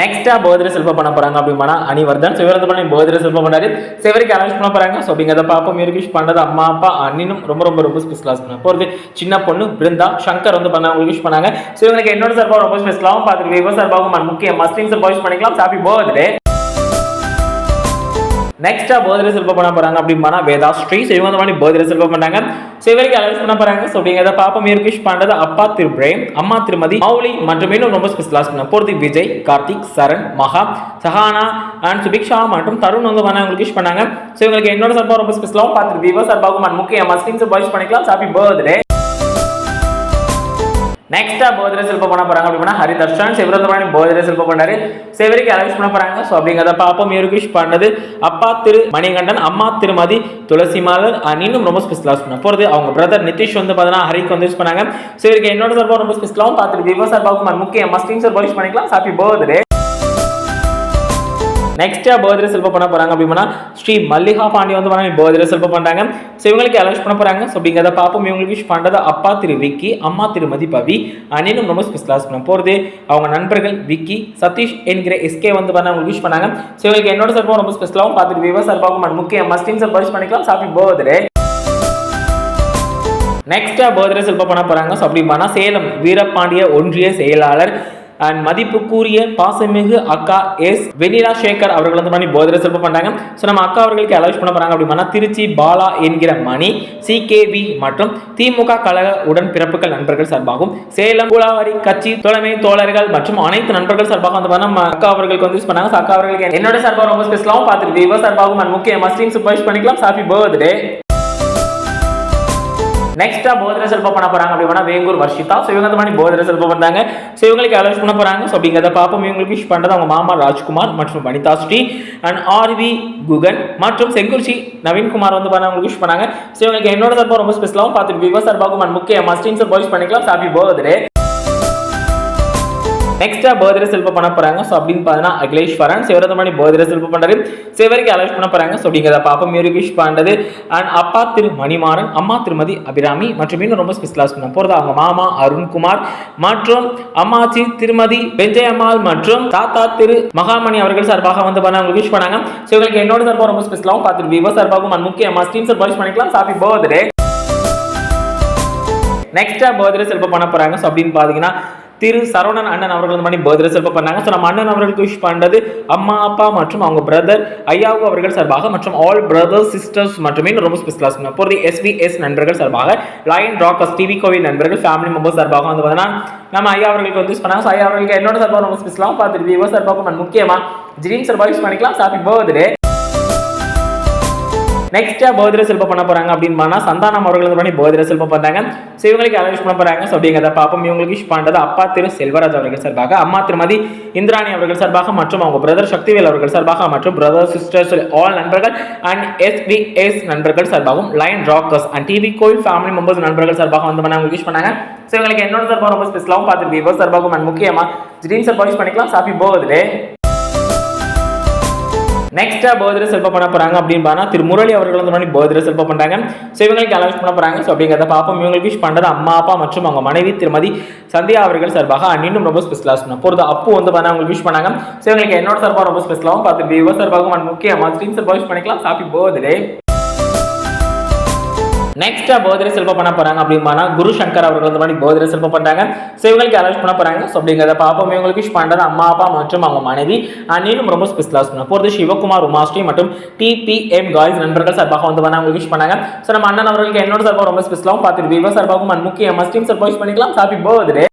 நெக்ஸ்ட்டாக போதிர செல்வம் பண்ண போகிறாங்க அப்படின்னா அனிவர்தன். சிவரது பண்ணி போதிர செல்வம் பண்ணாரு சிவரிக்கு அரேஞ்ச் பண்ண போறாங்க. ஸோ அப்படிங்கிறத பார்ப்போம். மிருகிஷ் பண்ணது அம்மா அப்பா அண்ணினும் ரொம்ப ரொம்ப ரொம்ப ஸ்பெஷலாக பண்ண போகிறது சின்ன பொண்ணு பிருந்தா சங்கர் வந்து பண்ண உங்களுக்கு விஷ் பண்ணாங்க. ஸோ இவங்களுக்கு என்னோட சார்பாக ரொம்ப ஸ்பெஷலாகவும் பார்த்துட்டு விவோ சார்பாகவும் முக்கிய மஸ்லிம் சார் வாய்ஸ் பண்ணிக்கலாம். ஹாப்பி பர்த்டே நெக்ஸ்ட்டாக பர்த்டே செல்வம் பண்ண போகிறாங்க அப்படின்னா வேதா. ஸ்ரீ ஸோ இவங்க மாதிரி பர்த்டே செல்வம் பண்ணாங்க ஸோ இவருக்கு அனௌன்ஸ் பண்ண போகிறாங்க ஸோ அப்படிங்கிறத பாப்போம் மிருகிஷ் பண்ணுறது அப்பா திரு பிரேம் அம்மா திருமதி மௌலி மற்றும் இன்னும் ரொம்ப ஸ்பெஷலாக பண்ண போறது விஜய் கார்த்திக் சரண் மகா சஹானா அண்ட் சுபிக்ஷா மற்றும் தருண் வந்து பண்ண விஷ் பண்ணாங்க. ஸோ இவங்களுக்கு என்னோட சார்பாக ரொம்ப ஸ்பெஷலாகவும் பார்த்துட்டு விவோ சார்பாகவும் முக்கியமாக முக்கிய மஸ்லிம் சார் பண்ணிக்கலாம். ஹாப்பி பர்த்டே நெக்ஸ்ட்டாக போதிர செல்ப பண்ண போறாங்க அப்படின்னா ஹரிதர்ஷன் சிவரந்தபாணி போதிர செல்ப பண்ணாரு சிவரிக்கு அலௌன்ஸ் பண்ண போறாங்க. ஸோ அப்படிங்கிறத பாப்போம். யூருகிஷ் பண்ணது அப்பா திரு மணிகண்டன் அம்மா திருமதி துளசி மாலர் இன்னும் ரொம்ப ஸ்பெஷலாக பண்ண போறது அவங்க பிரதர் நிதிஷ் வந்து பார்த்தீங்கன்னா ஹரிக்கு வந்து யூஸ் பண்ணாங்க. சிவரிக்கு என்னோட சார்பாக ரொம்ப ஸ்பெஷலாகவும் பார்த்துட்டு விவோ சார்பாகவும் முக்கிய மஸ்டிங் சார் யூஸ் பண்ணிக்கலாம். ஹாப்பி பர்த்டே நெக்ஸ்ட்டாக பர்த்டே செல்ப பண்ண போகிறாங்க அப்படின்னா ஸ்ரீ மல்லிகா பாண்டி வந்து பண்ணி பர்த்டே செல்ப பண்ணுறாங்க ஸோ இவங்களுக்கு அலோஸ் பண்ண போகிறாங்க ஸோ அப்படிங்கிறத பார்ப்போம். இவங்களுக்கு விஷ் பண்ணுறது அப்பா திரு விக்கி அம்மா திருமதி பவி அண்ணனும் ரொம்ப ஸ்பெஷலாக பண்ண போறது. அவங்க நண்பர்கள் விக்கி சதீஷ் என்கிற எஸ்கே வந்து பண்ண அவங்களுக்கு விஷ் பண்ணாங்க. ஸோ இவங்களுக்கு என்னோட சார்பாகவும் ரொம்ப ஸ்பெஷலாகவும் பார்த்துட்டு விவோ சார்பாகவும் and முக்கிய மஸ்லிம் சார் பண்ணிக்கலாம். ஹாப்பி பர்த்டே நெக்ஸ்ட்டாக பர்த்டே செல்ப பண்ண போகிறாங்க ஸோ அப்படி பண்ணால் சேலம் வீரபாண்டிய ஒன்றிய செயலாளர் அண்ட் மதிப்புக்குரிய பாசமிகு அக்கா எஸ் வெனிலா சேகர் அவர்கள் வந்து மணி போதிர சிறப்பு பண்ணுறாங்க ஸோ நம்ம அக்கா அவர்களுக்கு அலௌஸ் பண்ண போகிறாங்க அப்படின்னா திருச்சி பாலா என்கிற மணி சிகேவி மற்றும் திமுக கழக உடன் பிறப்புகள் நண்பர்கள் சார்பாகவும் சேலம் குலாவாரி கட்சி தலைமை தோழர்கள் மற்றும் அனைத்து நண்பர்கள் சார்பாக வந்து பண்ண நம்ம அக்கா அவர்களுக்கு வந்து யூஸ் பண்ணாங்க. அக்கா அவர்களுக்கு என்னோட சார்பாக ரொம்ப ஸ்பெஷலாகவும் பார்த்துருக்கு இவ சார்பாகவும் and முக்கிய மஸ்லிம் சூப்பர்வைஸ் பண்ணிக்கலாம். ஹாப்பி பர்த்டே நெக்ஸ்டா போதிர செல்ப பண்ண போறாங்க அப்படின்னா வேங்கூர் வர்ஷிதா. ஸோ இவங்க மாதிரி போதிர செல்ப பண்ணாங்க. ஸோ இவங்களுக்கு அலோஸ் பண்ண போறாங்க. ஸோ அப்படிங்கிறத பார்ப்போம். இவங்களுக்கு விஷ் பண்ணுறது அவங்க மாமா ராஜ்குமார் மற்றும் வனிதா ஸ்ரீ அண்ட் ஆர்வி குகன் மற்றும் செங்குறிச்சி நவீன்குமார் வந்து பண்ண அவங்களுக்கு விஷ் பண்ணாங்க. ஸோ இவங்களுக்கு என்னோட சார்பாக ரொம்ப ஸ்பெஷலாகவும் பார்த்துட்டு விவோ சார்பாகவும் and முக்கிய மஸ்டின் சார் வாய்ஸ் பண்ணிக்கலாம். ஹாப்பி பர்த்டே நெக்ஸ்டா பர்த்டே செல்ப பண்ண போகிறாங்க ஸோ அப்படின்னு பார்த்தீங்கன்னா அகிலேஸ்வரன் சிவரதமணி பர்த்டே செல்ப பண்ணுறது சிவருக்கு அலேஷ் பண்ண போகிறாங்க ஸோ அப்படிங்கிறத பாப்பா மியூரிக் விஷ் பண்ணுறது அண்ட் அப்பா திரு மணிமாறன் அம்மா திருமதி அபிராமி மற்றும் இன்னும் ரொம்ப ஸ்பெஷலாக பண்ண போகிறது அவங்க மாமா அருண்குமார் மற்றும் அம்மாச்சி திருமதி வெஞ்சயம்மாள் மற்றும் தாத்தா திரு மகாமணி அவர்கள் சார்பாக வந்து பண்ண அவங்களுக்கு விஷ் பண்ணாங்க. ஸோ இவங்களுக்கு என்னோட சார்பாக ரொம்ப ஸ்பெஷலாகவும் பார்த்துட்டு விவோ சார்பாகவும் அண்ட் முக்கியமாக மஸ்டீன் சார் வாய்ஸ் பண்ணிக்கலாம். ஹாப்பி பர்த்டே நெக்ஸ்டா பர்த்டே செல்ப பண்ண போகிறாங்க ஸோ அப்படின்னு பார்த்தீங்கன்னா திரு சரவணன் அண்ணன் அவர்கள் வந்து பர்த்டே செல்ப பண்ணாங்க. ஸோ நம்ம அண்ணன் அவர்களுக்கு விஷ் பண்ணுறது அம்மா அப்பா மற்றும் அவங்க பிரதர் ஐயாவு அவர்கள் சார்பாக மற்றும் ஆல் பிரதர்ஸ் சிஸ்டர்ஸ் மட்டுமே ரொம்ப ஸ்பெஷலாக போகிறது எஸ்விஎஸ் நண்பர்கள் சார்பாக லயன் ராக்கஸ் டிவி கோவில் நண்பர்கள் ஃபேமிலி மெம்பர்ஸ் சார்பாக வந்து பார்த்தீங்கன்னா நம்ம ஐயா அவர்களுக்கு வந்து யூஸ் பண்ணாங்க. ஸோ ஐயா அவர்களுக்கு என்னோட சார்பாக ரொம்ப ஸ்பெஷலாக பார்த்துட்டு விவோ சார்பாக முக்கியமாக முக்கியமா சார்பாக யூஸ் பண்ணிக்கலாம். ஹாப்பி பர்த்டே நெக்ஸ்ட்டாக பர்த்டே சிற்பம் பண்ண போகிறாங்க அப்படின்னு சந்தானம் அவர்கள் பண்ணி பர்த்டே சிற்பம் பண்ணாங்க ஸோ இவங்களுக்கு அலௌஸ் பண்ண போறாங்க? ஸோ அப்படிங்கிறத பாப்போம் இவங்களுக்கு விஷ் பண்ணுறது அப்பா திரு செல்வராஜ் அவர்கள் சார்பாக அம்மா திருமதி இந்திராணி அவர்கள் சார்பாக மற்றும் அவங்க பிரதர் சக்திவேல் அவர்கள் சார்பாக மற்றும் பிரதர் சிஸ்டர்ஸ் ஆல் நண்பர்கள் அண்ட் எஸ்பிஎஸ் நண்பர்கள் சார்பாகவும் லைன் ராக்கர்ஸ் அண்ட் டிவி கோயில் ஃபேமிலி மெம்பர்ஸ் நண்பர்கள் சார்பாக வந்து பண்ண விஷ் பண்ணாங்க. ஸோ இவங்களுக்கு என்னோட சார்பாக ரொம்ப ஸ்பெஷலாகவும் பார்த்துட்டு விவோ சார்பாகவும் அண்ட் முக்கியமா ஜிரீன் சார் பாலிஷ் பண்ணிக்கலாம். சாப்பி போகுதுலே நெக்ஸ்ட்டாக பர்த்டே செல்ப பண்ண போகிறாங்க அப்படின்னு பார்த்தா திரு முரளி அவர்கள் வந்து மாதிரி பர்த்டே செல்ப பண்ணுறாங்க ஸோ இவங்களுக்கு அலௌன்ஸ் பண்ண போகிறாங்க ஸோ அப்படிங்கிறத பார்ப்போம். இவங்களுக்கு விஷ் பண்ணுறது அம்மா அப்பா மற்றும் அவங்க மனைவி திருமதி சந்தியா அவர்கள் சார்பாக அண்ணினும் ரொம்ப ஸ்பெஷலாக சொன்ன போகிறது அப்பு வந்து பார்த்தா அவங்களுக்கு விஷ் பண்ணாங்க. ஸோ இவங்களுக்கு என்னோட சார்பாக ரொம்ப ஸ்பெஷலாகவும் பார்த்து விவோ சார்பாகவும் and முக்கியமா ஸ்க்ரீன் சார்பாக விஷ் பண்ணிக்கலாம். ஹாப்பி பர்த்டே நெக்ஸ்டா பர்த்டே செல்வம் பண்ண போறாங்க அப்படின்னா குரு சங்கர் அவர்கள் வந்து மாதிரி போதிரை செல்வம் பண்றாங்க. ஸோ இவங்களுக்கு அலர்ட் பண்ண போறாங்க. ஸோ அப்படிங்கிறத பார்ப்போம். இவங்களுக்கு விஷ் பண்ணுறது அம்மா அப்பா மற்றும் அவங்க மனைவி. அண்ட் ரொம்ப ஸ்பெஷலாக சொன்ன போகிறது சிவகுமார் உமாஸ்ரீ மற்றும் டிபிஎம் காய்ஸ் நண்பர்கள் சார்பாக வந்து பண்ண அவங்களுக்கு விஷ் பண்ணாங்க. ஸோ நம்ம அண்ணன் அவர்களுக்கு என்னோட சார்பாக ரொம்ப ஸ்பெஷலாகவும் பார்த்துட்டு விவோ சார்பாகவும் முக்கிய மஸ்டீம் சார்பாக விஷ் பண்ணிக்கலாம். ஹாப்பி பர்த்டே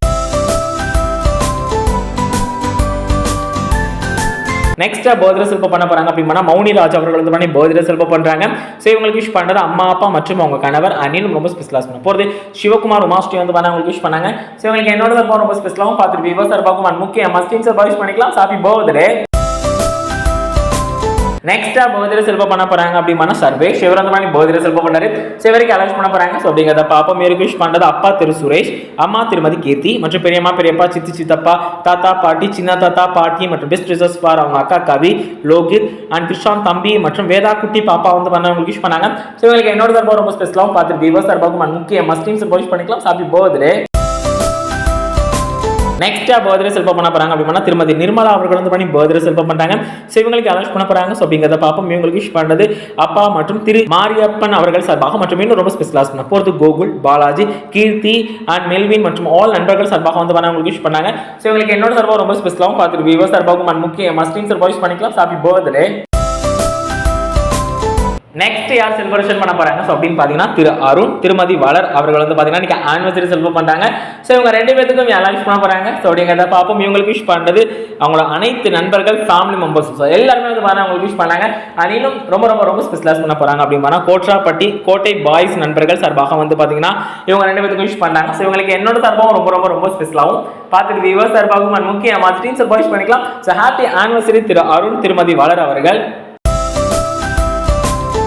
நெக்ஸ்ட்டாக பர்த்டே செல்ப பண்ண போகிறாங்க அப்படின்னா மௌனி ராஜ் அவர்கள் வந்து பண்ணி பர்த்டே செல்ப பண்றாங்க. ஸோ இவங்களுக்கு விஷ் பண்றது அம்மா அப்பா மற்றும் அவங்க கணவர் அனில் ரொம்ப ஸ்பெஷலாக பண்ண போகிறது சிவகுமார் உமாஸ்ரீ வந்து பண்ண அவங்களுக்கு விஷ் பண்ணாங்க. ஸோ இவங்களுக்கு என்னோட சார்பாக ரொம்ப ஸ்பெஷலாகவும் பார்த்துட்டு விவோ சார்பாகவும் முக்கிய மஸ்டீம் சார்பாக விஷ் பண்ணிக்கலாம். சாப்பி பர்த்டே நெக்ஸ்டா பர்த்டே செல்வம் பண்ண போறாங்க அப்படின்னா சர்வேஷ். இவர் அந்த மாதிரி செல்வம் பண்ணாரு சிவருக்கு அலர்ஜ் பண்ண போறாங்க. ஸோ அப்படிங்கிறத பாப்பா மேற்கு விஷ் பண்றது அப்பா திரு சுரேஷ் அம்மா திருமதி கீர்த்தி மற்றும் பெரியம்மா பெரியப்பா சித்தி சித்தப்பா தாத்தா பாட்டி சின்ன தாத்தா பாட்டி மற்றும் பெஸ்ட் ரிசர்ஸ் ஃபார் அவங்க அக்கா கவி லோகித் அண்ட் கிருஷ்ணான் தம்பி மற்றும் வேதா குட்டி பாப்பா வந்து பண்ணவங்களுக்கு விஷ் பண்ணாங்க. ஸோ இவங்களுக்கு என்னோட சார்பாக ரொம்ப ஸ்பெஷலாகவும் பார்த்துட்டு விவோ சார்பாகவும் முக்கிய மஸ்டீம்ஸ் விஷ் பண்ணிக்கலாம். ஹாப்பி பர்த்டே நெக்ஸ்ட்டாக பர்த்டே செல்ஃபா பண்ண போறாங்க அப்படின்னா திருமதி நிர்மலா அவர்கள் வந்து பண்ணி பர்த்டே செல்ஃபா பண்றாங்க. ஸோ இவங்களுக்கு அலர்ஸ் பண்ண போறாங்க. ஸோ அப்படிங்கிறத பார்ப்போம். இவங்களுக்கு விஷ் பண்ணுறது அப்பா மற்றும் திரு மாரியப்பன் அவர்கள் சார்பாக மற்றும் இன்னும் ரொம்ப ஸ்பெஷலாக பண்ண போகிறது கோகுல் பாலாஜி கீர்த்தி அண்ட் மெல்வின் மற்றும் ஆல் நண்பர்கள் சார்பாக வந்து பண்ண அவங்களுக்கு விஷ் பண்ணாங்க. ஸோ இவங்களுக்கு என்னோட சார்பாக ரொம்ப ஸ்பெஷலாகவும் பார்த்துருக்கு விவோ சார்பாகவும் முக்கிய மஸ்டின் சார்பாக விஷ் பண்ணிக்கலாம். ஹாப்பி பர்த்டே நெக்ஸ்ட் யார் செலிப்ரேஷன் பண்ண போறாங்க? ஸோ அப்படின்னு பார்த்தீங்கன்னா திரு அருண் திருமதி வளர் அவர்கள் வந்து பார்த்தீங்கன்னா இன்னைக்கு ஆனிவர்சரி செலிப்ரேட் பண்ணுறாங்க ஸோ இவங்க ரெண்டு பேத்துக்கும் விஷ் பண்ண போறாங்க? ஸோ அப்படிங்கிறத பார்ப்போம். இவங்களுக்கு விஷ் பண்ணுறது அவங்களோட அனைத்து நண்பர்கள் ஃபேமிலி மெம்பர்ஸ் ஸோ எல்லாருமே வந்து பாருங்க அவங்களுக்கு விஷ் பண்ணாங்க அனிலும் இன்னும் ரொம்ப ரொம்ப ரொம்ப ஸ்பெஷலாக பண்ண போறாங்க அப்படின்னா கோட்ராப்பட்டி கோட்டை பாய்ஸ் நண்பர்கள் சார்பாக வந்து பார்த்தீங்கன்னா இவங்க ரெண்டு பேத்துக்கும் விஷ் பண்ணாங்க ஸோ இவங்களுக்கு என்னோட சார்பாகவும் ரொம்ப ரொம்ப ரொம்ப ஸ்பெஷலாகவும் பார்த்துட்டு விவர் சார்பாகவும் and முக்கிய சார்பாக விஷ் பண்ணிக்கலாம். So happy anniversary Thiru Arun Thirumathi Valar அவர்கள்.